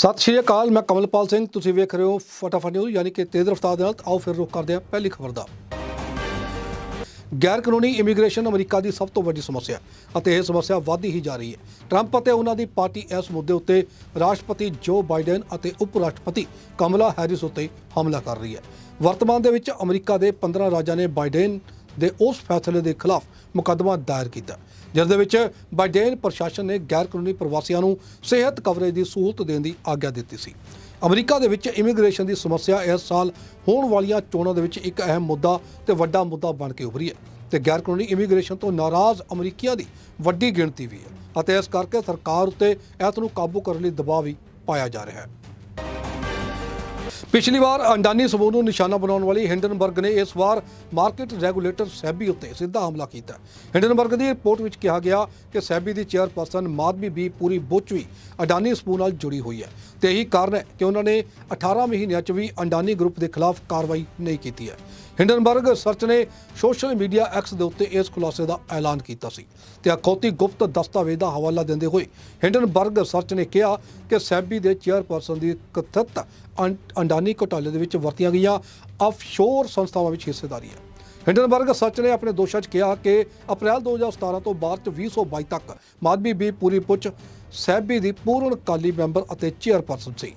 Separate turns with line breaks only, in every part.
ਸਤਿ ਸ਼੍ਰੀ ਅਕਾਲ, ਮੈਂ ਕਮਲਪਾਲ ਸਿੰਘ, ਤੁਸੀਂ ਵੇਖ ਰਹੇ ਹੋ ਫਟਾਫਟ ਨਿਊਜ਼ ਯਾਨੀ ਕਿ ਤੇਜ਼ ਰਫ਼ਤਾਰ ਦੇ ਨਾਲ। ਆਓ ਫਿਰ ਰੁਕ ਕਰਦੇ ਹਾਂ ਪਹਿਲੀ ਖਬਰ ਦਾ। ਗੈਰ ਕਾਨੂੰਨੀ ਇਮੀਗ੍ਰੇਸ਼ਨ ਅਮਰੀਕਾ ਦੀ ਸਭ ਤੋਂ ਵੱਡੀ ਸਮੱਸਿਆ ਅਤੇ ਇਹ ਸਮੱਸਿਆ ਵਧਦੀ ਹੀ ਜਾ ਰਹੀ ਹੈ। ਟਰੰਪ ਅਤੇ ਉਹਨਾਂ ਦੀ ਪਾਰਟੀ ਇਸ ਮੁੱਦੇ ਉੱਤੇ ਰਾਸ਼ਟਰਪਤੀ ਜੋ ਬਾਈਡਨ ਅਤੇ ਉਪ ਰਾਸ਼ਟਰਪਤੀ ਕਮਲਾ ਹੈਰਿਸ ਉੱਤੇ ਹਮਲਾ ਕਰ ਰਹੀ ਹੈ। ਵਰਤਮਾਨ ਦੇ ਵਿੱਚ ਅਮਰੀਕਾ ਦੇ 15 ਰਾਜਾਂ ਨੇ ਬਾਈਡਨ ਦੇ ਉਸ ਫੈਸਲੇ ਦੇ ਖਿਲਾਫ ਮੁਕੱਦਮਾ ਦਾਇਰ ਕੀਤਾ। ਜਿਸ ਦੇ ਵਿੱਚ ਬਾਈਡੇਨ ਪ੍ਰਸ਼ਾਸਨ ਨੇ ਗੈਰ ਕਾਨੂੰਨੀ ਪ੍ਰਵਾਸੀਆਂ ਨੂੰ ਸਿਹਤ ਕਵਰੇਜ ਦੀ ਸਹੂਲਤ ਦੇਣ ਦੀ ਆਗਿਆ ਦਿੱਤੀ ਸੀ। ਅਮਰੀਕਾ ਦੇ ਵਿੱਚ ਇਮੀਗ੍ਰੇਸ਼ਨ ਦੀ ਸਮੱਸਿਆ ਇਸ ਸਾਲ ਹੋਣ ਵਾਲੀਆਂ ਚੋਣਾਂ ਦੇ ਵਿੱਚ ਇੱਕ ਅਹਿਮ ਮੁੱਦਾ ਤੇ ਵੱਡਾ ਮੁੱਦਾ ਬਣ ਕੇ ਉਭਰੀ ਹੈ ਤੇ ਗੈਰ ਕਾਨੂੰਨੀ ਇਮੀਗ੍ਰੇਸ਼ਨ ਤੋਂ ਨਾਰਾਜ਼ ਅਮਰੀਕੀਆਂ ਦੀ ਵੱਡੀ ਗਿਣਤੀ ਵੀ ਹੈ ਅਤੇ ਇਸ ਕਰਕੇ ਸਰਕਾਰ ਉੱਤੇ ਇਸ ਨੂੰ ਕਾਬੂ ਕਰਨ ਲਈ ਦਬਾਅ ਵੀ ਪਾਇਆ ਜਾ ਰਿਹਾ ਹੈ। ਪਿਛਲੀ ਵਾਰ ਅੰਡਾਨੀ ਸਮੂਹ ਨੂੰ ਨਿਸ਼ਾਨਾ ਬਣਾਉਣ ਵਾਲੀ ਹਿੰਡਨਬਰਗ ਨੇ ਇਸ ਵਾਰ ਮਾਰਕੀਟ ਰੈਗੂਲੇਟਰ ਸੈਬੀ ਉੱਤੇ ਸਿੱਧਾ ਹਮਲਾ ਕੀਤਾ। ਹਿੰਡਨਬਰਗ ਦੀ ਰਿਪੋਰਟ ਵਿੱਚ ਕਿਹਾ ਗਿਆ ਕਿ ਸੈਬੀ ਦੀ ਚੇਅਰਪਰਸਨ ਮਾਧਵੀ ਬੀ ਪੂਰੀ ਬੁੱਚ ਵੀ ਅਡਾਨੀ ਸਮੂਹ ਨਾਲ ਜੁੜੀ ਹੋਈ ਹੈ। ਤੇ ਇਹੀ ਕਾਰਨ ਹੈ ਕਿ ਉਹਨਾਂ ਨੇ 18 ਮਹੀਨਿਆਂ 'ਚ ਵੀ ਅੰਡਾਨੀ ਗਰੁੱਪ ਦੇ ਖਿਲਾਫ ਕਾਰਵਾਈ ਨਹੀਂ ਕੀਤੀ ਹੈ। ਹਿੰਡਨਬਰਗ ਸਰਚ ਨੇ ਸੋਸ਼ਲ ਮੀਡੀਆ ਐਕਸ ਦੇ ਉੱਤੇ ਇਸ ਖੁਲਾਸੇ ਦਾ ਐਲਾਨ ਕੀਤਾ ਸੀ ਤੇ ਅਖੌਤੀ ਗੁਪਤ ਦਸਤਾਵੇਜ਼ ਦਾ ਹਵਾਲਾ ਦਿੰਦੇ ਹੋਏ ਹਿੰਡਨਬਰਗ ਸਰਚ ਨੇ ਕਿਹਾ ਕਿ ਸੈਬੀ ਦੇ ਚੇਅਰਪਰਸਨ ਦੀ ਕਥਿਤ ਅੰ- ਅੰਡਾਨੀ ਘੁਟਾਲੇ ਦੇ ਵਿੱਚ ਵਰਤੀਆਂ ਗਈਆਂ ਆਫਸ਼ੋਰ ਸੰਸਥਾਵਾਂ ਵਿੱਚ ਹਿੱਸੇਦਾਰੀ ਹੈ। ਹਿੰਡਨਬਰਗ ਸੱਚ ਨੇ ਆਪਣੇ ਦੋਸ਼ਾਂ 'ਚ ਕਿਹਾ ਕਿ ਅਪ੍ਰੈਲ 2017 ਤੋਂ ਮਾਰਚ 2022 ਤੱਕ ਮਾਧਵੀ ਬੀ ਪੂਰੀ ਪੁੱਛ ਸੈਬੀ ਦੀ ਪੂਰਨ ਕਾਲੀ ਮੈਂਬਰ ਅਤੇ ਚੇਅਰਪਰਸਨ ਸੀ।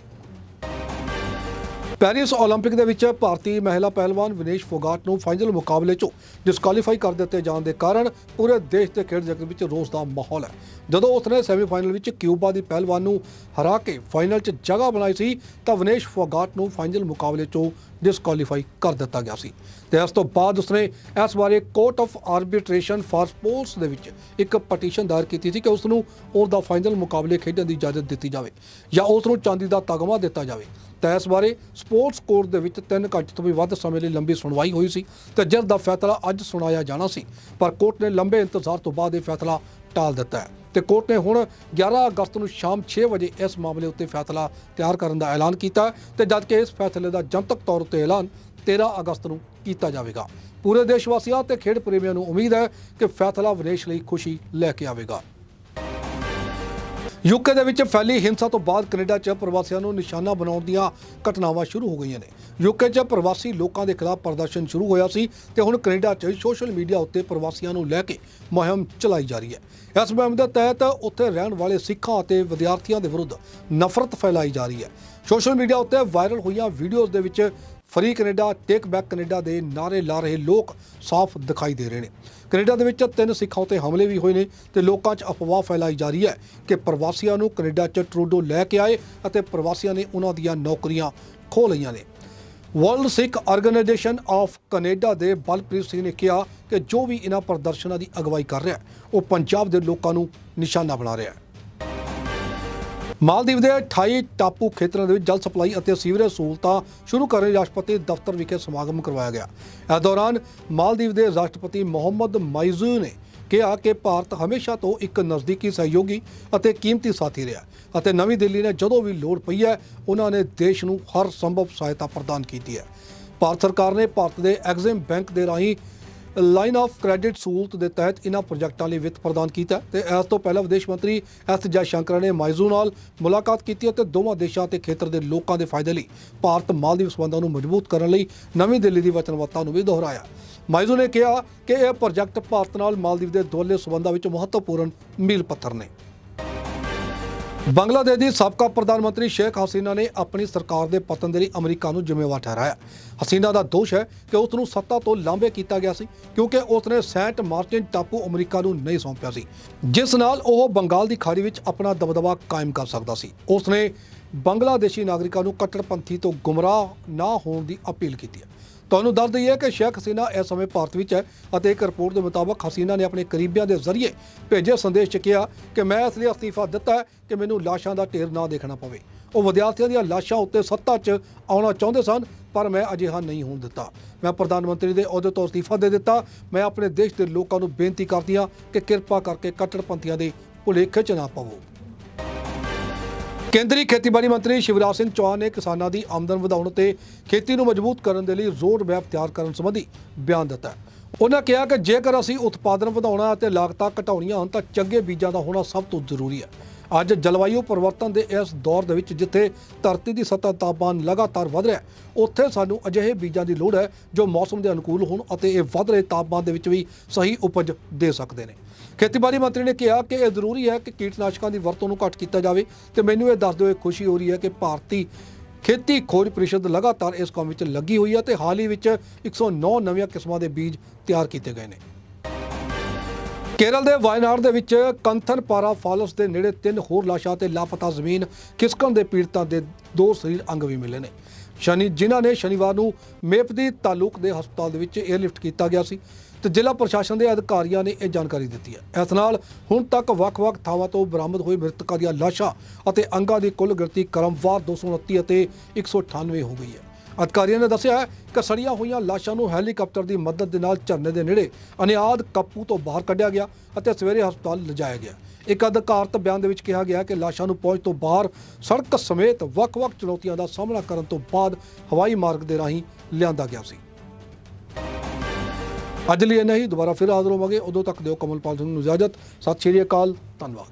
ਪੈਰਿਸ 올림픽 ਦੇ ਵਿੱਚ ਭਾਰਤੀ ਮਹਿਲਾ ਪਹਿਲਵਾਨ ਵਿਨੇਸ਼ ਫੋਗਾਟ ਨੂੰ ਫਾਈਨਲ ਮੁਕਾਬਲੇ 'ਚੋਂ ਡਿਸਕੁਆਲੀਫਾਈ ਕਰ ਦਿੱਤੇ ਜਾਣ ਦੇ ਕਾਰਨ ਪੂਰੇ ਦੇਸ਼ ਦੇ ਖੇਡ ਜਗਤ ਵਿੱਚ ਰੋਸ ਦਾ ਮਾਹੌਲ ਹੈ ਜਦੋਂ ਉਸਨੇ ਸੈਮੀਫਾਈਨਲ ਵਿੱਚ ਕਿਊਬਾ ਦੀ ਪਹਿਲਵਾਨ ਨੂੰ ਹਰਾ ਕੇ ਫਾਈਨਲ 'ਚ ਜਗ੍ਹਾ ਬਣਾਈ ਸੀ ਤਾਂ ਵਿਨੇਸ਼ ਫੋਗਾਟ ਨੂੰ ਫਾਈਨਲ ਮੁਕਾਬਲੇ 'ਚੋਂ ਡਿਸਕੁਆਲੀਫਾਈ ਕਰ ਦਿੱਤਾ ਗਿਆ ਸੀ। ਤੇ ਇਸ ਤੋਂ ਬਾਅਦ ਉਸਨੇ ਇਸ ਬਾਰੇ Court of Arbitration for Sports ਦੇ ਵਿੱਚ ਇੱਕ ਪਟੀਸ਼ਨ ਦਾਇਰ ਕੀਤੀ ਸੀ ਕਿ ਉਸ ਨੂੰ ਉਸ ਦਾ ਫਾਈਨਲ ਮੁਕਾਬਲੇ ਖੇਡਣ ਦੀ ਇਜਾਜ਼ਤ ਦਿੱਤੀ ਜਾਵੇ ਜਾਂ ਉਸ ਨੂੰ ਚਾਂਦੀ ਦਾ ਤਗਮਾ ਦਿੱਤਾ ਜਾਵੇ। ਤਾਂ ਇਸ ਬਾਰੇ ਸਪੋਰਟਸ ਕੋਰਟ ਦੇ ਵਿੱਚ 3 ਘੰਟੇ ਤੋਂ ਵੀ ਵੱਧ ਸਮੇਂ ਲਈ ਲੰਬੀ ਸੁਣਵਾਈ ਹੋਈ ਸੀ ਤੇ ਜਿਸ ਦਾ ਫੈਸਲਾ ਅੱਜ ਸੁਣਾਇਆ ਜਾਣਾ ਸੀ। ਪਰ ਕੋਰਟ ਨੇ ਲੰਬੇ ਇੰਤਜ਼ਾਰ ਤੋਂ ਬਾਅਦ ਇਹ ਫੈਸਲਾ ਟਾਲ ਦਿੱਤਾ ਹੈ। ਤੇ ਕੋਰਟ ਨੇ ਹੁਣ 11 ਅਗਸਤ ਨੂੰ ਸ਼ਾਮ 6 ਵਜੇ ਇਸ ਮਾਮਲੇ ਉੱਤੇ ਫੈਸਲਾ ਤਿਆਰ ਕਰਨ ਦਾ ਐਲਾਨ ਕੀਤਾ ਹੈ ਤੇ ਜਦਕਿ ਇਸ ਫੈਸਲੇ ਦਾ ਜਨਤਕ ਤੌਰ ਉੱਤੇ ਐਲਾਨ 13 ਅਗਸਤ ਨੂੰ ਕੀਤਾ ਜਾਵੇਗਾ। ਪੂਰੇ ਦੇਸ਼ ਵਾਸੀਆਂ ਤੇ ਖੇਡ ਪ੍ਰੇਮੀਆਂ ਨੂੰ ਉਮੀਦ ਹੈ ਕਿ ਫੈਸਲਾ ਵਿਦੇਸ਼ ਲਈ ਖੁਸ਼ੀ ਲੈ ਕੇ ਆਵੇਗਾ। ਯੂਕੇ ਦੇ ਵਿੱਚ ਫੈਲੀ ਹਿੰਸਾ ਤੋਂ ਬਾਅਦ ਕੈਨੇਡਾ 'ਚ ਪ੍ਰਵਾਸੀਆਂ ਨੂੰ ਨਿਸ਼ਾਨਾ ਬਣਾਉਣ ਦੀਆਂ ਘਟਨਾਵਾਂ ਸ਼ੁਰੂ ਹੋ ਗਈਆਂ ਨੇ। ਯੂਕੇ 'ਚ ਪ੍ਰਵਾਸੀ ਲੋਕਾਂ ਦੇ ਖਿਲਾਫ ਪ੍ਰਦਰਸ਼ਨ ਸ਼ੁਰੂ ਹੋਇਆ ਸੀ ਤੇ ਹੁਣ ਕੈਨੇਡਾ 'ਚ ਸੋਸ਼ਲ ਮੀਡੀਆ ਉੱਤੇ ਪ੍ਰਵਾਸੀਆਂ ਨੂੰ ਲੈ ਕੇ ਮੁਹਿੰਮ ਚਲਾਈ ਜਾ ਰਹੀ ਹੈ। ਇਸ ਮੁਹਿੰਮ ਦੇ ਤਹਿਤ ਉੱਥੇ ਰਹਿਣ ਵਾਲੇ ਸਿੱਖਾਂ ਅਤੇ ਵਿਦਿਆਰਥੀਆਂ ਦੇ ਵਿਰੁੱਧ ਨਫ਼ਰਤ ਫੈਲਾਈ ਜਾ ਰਹੀ ਹੈ। ਸੋਸ਼ਲ ਮੀਡੀਆ ਉੱਤੇ ਵਾਇਰਲ ਹੋਈਆਂ ਵੀਡੀਓਜ਼ ਦੇ ਵਿੱਚ free Canada, take back Canada ਦੇ ਨਾਰੇ ਲਾ ਰਹੇ ਲੋਕ ਸਾਫ਼ ਦਿਖਾਈ ਦੇ ਰਹੇ ਨੇ। ਕੈਨੇਡਾ ਦੇ ਵਿੱਚ ਤਿੰਨ ਸਿੱਖਾਂ ਉਤੇ ਹਮਲੇ ਵੀ ਹੋਏ ਨੇ ਤੇ ਲੋਕਾਂ 'ਚ ਅਫਵਾਹ ਫੈਲਾਈ ਜਾ ਰਹੀ ਹੈ ਕਿ ਪ੍ਰਵਾਸੀਆਂ ਨੂੰ ਕੈਨੇਡਾ 'ਚ ਟਰੂਡੋ ਲੈ ਕੇ ਆਏ ਅਤੇ ਪ੍ਰਵਾਸੀਆਂ ਨੇ ਉਹਨਾਂ ਦੀਆਂ ਨੌਕਰੀਆਂ ਖੋਹ ਲਈਆਂ ਨੇ। World Sikh Organization of Canada ਦੇ ਬਲਪ੍ਰੀਤ ਸਿੰਘ ਨੇ ਕਿਹਾ ਕਿ ਜੋ ਵੀ ਇਹਨਾਂ ਪ੍ਰਦਰਸ਼ਨਾਂ ਦੀ ਅਗਵਾਈ ਕਰ ਰਿਹਾ ਉਹ ਪੰਜਾਬ ਦੇ ਲੋਕਾਂ ਨੂੰ ਨਿਸ਼ਾਨਾ ਬਣਾ ਰਿਹਾ ਹੈ। ਮਾਲਦੀਵ ਦੇ 28 ਟਾਪੂ ਖੇਤਰਾਂ ਦੇ ਵਿੱਚ ਜਲ ਸਪਲਾਈ ਅਤੇ ਸੀਵਰੇਜ ਸਹੂਲਤਾਂ ਸ਼ੁਰੂ ਕਰਨ ਲਈ ਰਾਸ਼ਟਰਪਤੀ ਦਫ਼ਤਰ ਵਿਖੇ ਸਮਾਗਮ ਕਰਵਾਇਆ ਗਿਆ। ਇਸ ਦੌਰਾਨ ਮਾਲਦੀਵ ਦੇ ਰਾਸ਼ਟਰਪਤੀ ਮੁਹੰਮਦ ਮਾਈਜ਼ੂ ਨੇ ਕਿਹਾ ਕਿ ਭਾਰਤ ਹਮੇਸ਼ਾ ਤੋਂ ਇੱਕ ਨਜ਼ਦੀਕੀ ਸਹਿਯੋਗੀ ਅਤੇ ਕੀਮਤੀ ਸਾਥੀ ਰਿਹਾ ਅਤੇ ਨਵੀਂ ਦਿੱਲੀ ਨੇ ਜਦੋਂ ਵੀ ਲੋੜ ਪਈ ਹੈ, ਉਹਨਾਂ ਨੇ ਦੇਸ਼ ਨੂੰ ਹਰ ਸੰਭਵ ਸਹਾਇਤਾ ਪ੍ਰਦਾਨ ਕੀਤੀ ਹੈ। ਭਾਰਤ ਸਰਕਾਰ ਨੇ ਭਾਰਤ ਦੇ ਐਗਜ਼ਿਮ ਬੈਂਕ ਦੇ ਰਾਹੀਂ ਲਾਈਨ ਆਫ ਕ੍ਰੈਡਿਟ ਸਹੂਲਤ ਦੇ ਤਹਿਤ ਇਹਨਾਂ ਪ੍ਰੋਜੈਕਟਾਂ ਲਈ ਵਿੱਤ ਪ੍ਰਦਾਨ ਕੀਤਾ ਤੇ ਇਸ ਤੋਂ ਪਹਿਲਾਂ ਵਿਦੇਸ਼ ਮੰਤਰੀ ਐਸ ਜੈਸ਼ੰਕਰ ਨੇ ਮਾਈਜ਼ੂ ਨਾਲ ਮੁਲਾਕਾਤ ਕੀਤੀ ਅਤੇ ਦੋਵਾਂ ਦੇਸ਼ਾਂ ਤੇ ਖੇਤਰ ਦੇ ਲੋਕਾਂ ਦੇ ਫਾਇਦੇ ਲਈ ਭਾਰਤ ਮਾਲਦੀਵ ਸੰਬੰਧਾਂ ਨੂੰ ਮਜ਼ਬੂਤ ਕਰਨ ਲਈ ਨਵੀਂ ਦਿੱਲੀ ਦੀ ਵਚਨਬੱਧਤਾ ਨੂੰ ਵੀ ਦੁਹਰਾਇਆ। ਮਾਈਜ਼ੂ ਨੇ ਕਿਹਾ ਕਿ ਇਹ ਪ੍ਰੋਜੈਕਟ ਭਾਰਤ ਨਾਲ ਮਾਲਦੀਵ ਦੇ ਦੋਹਲੇ ਸੰਬੰਧਾਂ ਵਿੱਚ ਮਹੱਤਵਪੂਰਨ ਮੀਲ ਪੱਥਰ ਨੇ। ਬੰਗਲਾਦੇਸ਼ ਦੀ ਸਾਬਕਾ ਪ੍ਰਧਾਨ ਮੰਤਰੀ ਸ਼ੇਖ ਹਸੀਨਾ ਨੇ ਆਪਣੀ ਸਰਕਾਰ ਦੇ ਪਤਨ ਦੇ ਲਈ ਅਮਰੀਕਾ ਨੂੰ ਜ਼ਿੰਮੇਵਾਰ ਠਹਿਰਾਇਆ। ਹਸੀਨਾ ਦਾ ਦੋਸ਼ ਹੈ ਕਿ ਉਸ ਨੂੰ ਸੱਤਾ ਤੋਂ ਲਾਂਭੇ ਕੀਤਾ ਗਿਆ ਸੀ, ਕਿਉਂਕਿ ਉਸ ਨੇ ਸੈਂਟ ਮਾਰਟਿਨ ਟਾਪੂ ਅਮਰੀਕਾ ਨੂੰ ਨਹੀਂ ਸੌਂਪਿਆ ਸੀ, ਜਿਸ ਨਾਲ ਉਹ ਬੰਗਾਲ ਦੀ ਖਾੜੀ ਵਿੱਚ ਆਪਣਾ ਦਬਦਬਾ ਕਾਇਮ ਕਰ ਸਕਦਾ ਸੀ। ਉਸ ਨੇ ਬੰਗਲਾਦੇਸ਼ੀ ਨਾਗਰਿਕਾਂ ਨੂੰ ਕੱਟੜਪੰਥੀ ਤੋਂ ਗੁੰਮਰਾਹ ਨਾ ਹੋਣ ਦੀ ਅਪੀਲ ਕੀਤੀ ਹੈ। ਤੁਹਾਨੂੰ ਦੱਸ ਦਈਏ ਕਿ ਸ਼ੇਖ ਹਸੀਨਾ ਇਸ ਸਮੇਂ ਭਾਰਤ ਵਿੱਚ ਹੈ ਅਤੇ ਇੱਕ ਰਿਪੋਰਟ ਦੇ ਮੁਤਾਬਕ ਹਸੀਨਾ ਨੇ ਆਪਣੇ ਕਰੀਬੀਆਂ ਦੇ ਜ਼ਰੀਏ ਭੇਜੇ ਸੰਦੇਸ਼ 'ਚ ਕਿਹਾ ਕਿ ਮੈਂ ਇਸ ਲਈ ਅਸਤੀਫਾ ਦਿੱਤਾ ਹੈ ਕਿ ਮੈਨੂੰ ਲਾਸ਼ਾਂ ਦਾ ਢੇਰ ਨਾ ਦੇਖਣਾ ਪਵੇ। ਉਹ ਵਿਦਿਆਰਥੀਆਂ ਦੀਆਂ ਲਾਸ਼ਾਂ ਉੱਤੇ ਸੱਤਾ 'ਚ ਆਉਣਾ ਚਾਹੁੰਦੇ ਸਨ, ਪਰ ਮੈਂ ਅਜਿਹਾ ਨਹੀਂ ਹੋਣ ਦਿੱਤਾ। ਮੈਂ ਪ੍ਰਧਾਨ ਮੰਤਰੀ ਦੇ ਅਹੁਦੇ ਤੋਂ ਅਸਤੀਫਾ ਦੇ ਦਿੱਤਾ। ਮੈਂ ਆਪਣੇ ਦੇਸ਼ ਦੇ ਲੋਕਾਂ ਨੂੰ ਬੇਨਤੀ ਕਰਦੀ ਹਾਂ ਕਿ ਕਿਰਪਾ ਕਰਕੇ ਕੱਟੜਪੰਥੀਆਂ ਦੇ ਭੁਲੇਖੇ 'ਚ ਨਾ ਪਵੋ। ਕੇਂਦਰੀ ਖੇਤੀਬਾੜੀ ਮੰਤਰੀ ਸ਼ਿਵਰਾਜ ਸਿੰਘ ਚੌਹਾਨ ਨੇ ਕਿਸਾਨਾਂ ਦੀ ਆਮਦਨ ਵਧਾਉਣ ਤੇ ਖੇਤੀ ਨੂੰ ਮਜ਼ਬੂਤ ਕਰਨ ਦੇ ਲਈ ਰੋਡ ਮੈਪ ਤਿਆਰ ਕਰਨ ਸੰਬੰਧੀ ਬਿਆਨ ਦਿੱਤਾ ਉਹਨਾਂ ਕਿਹਾ ਕਿ ਜੇਕਰ ਅਸੀਂ ਉਤਪਾਦਨ ਵਧਾਉਣਾ ਅਤੇ ਲਾਗਤਾਂ ਘਟਾਉਣੀਆਂ ਹਨ ਤਾਂ ਚੰਗੇ ਬੀਜਾਂ ਦਾ ਹੋਣਾ ਸਭ ਤੋਂ ਜ਼ਰੂਰੀ ਹੈ। ਅੱਜ ਜਲਵਾਯੂ ਪਰਿਵਰਤਨ ਦੇ ਇਸ ਦੌਰ ਦੇ ਵਿੱਚ ਜਿੱਥੇ ਧਰਤੀ ਦੀ ਸਤਹ ਤਾਪਮਾਨ ਲਗਾਤਾਰ ਵਧ ਰਿਹਾ ਹੈ, ਉੱਥੇ ਸਾਨੂੰ ਅਜਿਹੇ ਬੀਜਾਂ ਦੀ ਲੋੜ ਹੈ ਜੋ ਮੌਸਮ ਦੇ ਅਨੁਕੂਲ ਹੋਣ ਅਤੇ ਇਹ ਵਧ ਰਹੇ ਤਾਪਮਾਨ ਦੇ ਵਿੱਚ ਵੀ ਸਹੀ ਉਪਜ ਦੇ ਸਕਦੇ ਨੇ। ਖੇਤੀਬਾੜੀ ਮੰਤਰੀ ਨੇ ਕਿਹਾ ਕਿ ਇਹ ਜ਼ਰੂਰੀ ਹੈ ਕਿ ਕੀਟਨਾਸ਼ਕਾਂ ਦੀ ਵਰਤੋਂ ਨੂੰ ਘੱਟ ਕੀਤਾ ਜਾਵੇ ਤੇ ਮੈਨੂੰ ਇਹ ਦੱਸ ਦਿਓ, ਇਹ ਖੁਸ਼ੀ ਹੋ ਰਹੀ ਹੈ ਕਿ ਭਾਰਤੀ ਖੇਤੀ ਖੋਜ ਪ੍ਰੀਸ਼ਦ ਲਗਾਤਾਰ ਇਸ ਕੰਮ ਵਿੱਚ ਲੱਗੀ ਹੋਈ ਹੈ ਤੇ ਹਾਲ ਹੀ ਵਿੱਚ 109 ਨਵੀਆਂ ਕਿਸਮਾਂ ਦੇ ਬੀਜ ਤਿਆਰ ਕੀਤੇ ਗਏ ਨੇ। ਕੇਰਲ ਦੇ ਵਾਇਨਾਡ ਦੇ ਵਿੱਚ ਕੰਥਨਪਾਰਾ ਫਾਲਸ ਦੇ ਨੇੜੇ ਤਿੰਨ ਹੋਰ ਲਾਸ਼ਾਂ ਤੇ ਲਾਪਤਾ ਜ਼ਮੀਨ ਖਿਸਕਣ ਦੇ ਪੀੜਤਾਂ ਦੇ ਦੋ ਸਰੀਰ ਅੰਗ ਵੀ ਮਿਲੇ ਨੇ। ਸ਼ਨੀ, ਜਿਨ੍ਹਾਂ ਨੇ ਸ਼ਨੀਵਾਰ ਨੂੰ ਮੇਪਦੀ ਤਾਲੁਕ ਦੇ ਹਸਪਤਾਲ ਦੇ ਵਿੱਚ 에ਅਰਲਿਫਟ ਕੀਤਾ ਗਿਆ ਸੀ ਤੇ ਜ਼ਿਲ੍ਹਾ ਪ੍ਰਸ਼ਾਸਨ ਦੇ ਅਧਿਕਾਰੀਆਂ ਨੇ ਇਹ ਜਾਣਕਾਰੀ ਦਿੱਤੀ ਹੈ। ਇਸ ਨਾਲ ਹੁਣ ਤੱਕ ਵੱਖ-ਵੱਖ ਥਾਵਾਂ ਤੋਂ ਬਰਾਮਦ ਹੋਏ ਮ੍ਰਿਤਕਾਂ ਦੀਆਂ ਲਾਸ਼ਾਂ ਅਤੇ ਅੰਗਾਂ ਦੀ ਕੁੱਲ ਗਿਣਤੀ ਕਰਮਵਾਰ 229 ਅਤੇ 198 ਹੋ ਗਈ ਹੈ। ਅਧਿਕਾਰੀਆਂ ਨੇ ਦੱਸਿਆ ਹੈ ਕਿ ਸੜੀਆਂ ਹੋਈਆਂ ਲਾਸ਼ਾਂ ਨੂੰ ਹੈਲੀਕਾਪਟਰ ਦੀ ਮਦਦ ਦੇ ਨਾਲ ਝਰਨੇ ਦੇ ਨੇੜੇ ਅਨਿਆਦ ਕੱਪੂ ਤੋਂ ਬਾਹਰ ਕੱਢਿਆ ਗਿਆ ਅਤੇ ਸਵੇਰੇ ਹਸਪਤਾਲ ਲਿਜਾਇਆ ਗਿਆ। ਇੱਕ ਅਧਿਕਾਰਤ ਬਿਆਨ ਦੇ ਵਿੱਚ ਕਿਹਾ ਗਿਆ ਕਿ ਲਾਸ਼ਾਂ ਨੂੰ ਪਹੁੰਚ ਤੋਂ ਬਾਹਰ ਸੜਕ ਸਮੇਤ ਵੱਖ-ਵੱਖ ਚੁਣੌਤੀਆਂ ਦਾ ਸਾਹਮਣਾ ਕਰਨ ਤੋਂ ਬਾਅਦ ਹਵਾਈ ਮਾਰਗ ਦੇ ਰਾਹੀਂ ਲਿਆਂਦਾ ਗਿਆ ਸੀ। ਅੱਜ ਲਈ ਇੰਨਾ ਹੀ। ਦੁਬਾਰਾ ਫਿਰ ਹਾਜ਼ਰ ਹੋਵਾਂਗੇ। ਉਦੋਂ ਤੱਕ ਦਿਓ ਕਮਲਪਾਲ ਸਿੰਘ ਨੂੰ ਇਜਾਜ਼ਤ। ਸਤਿ ਸ਼੍ਰੀ ਅਕਾਲ। ਧੰਨਵਾਦ।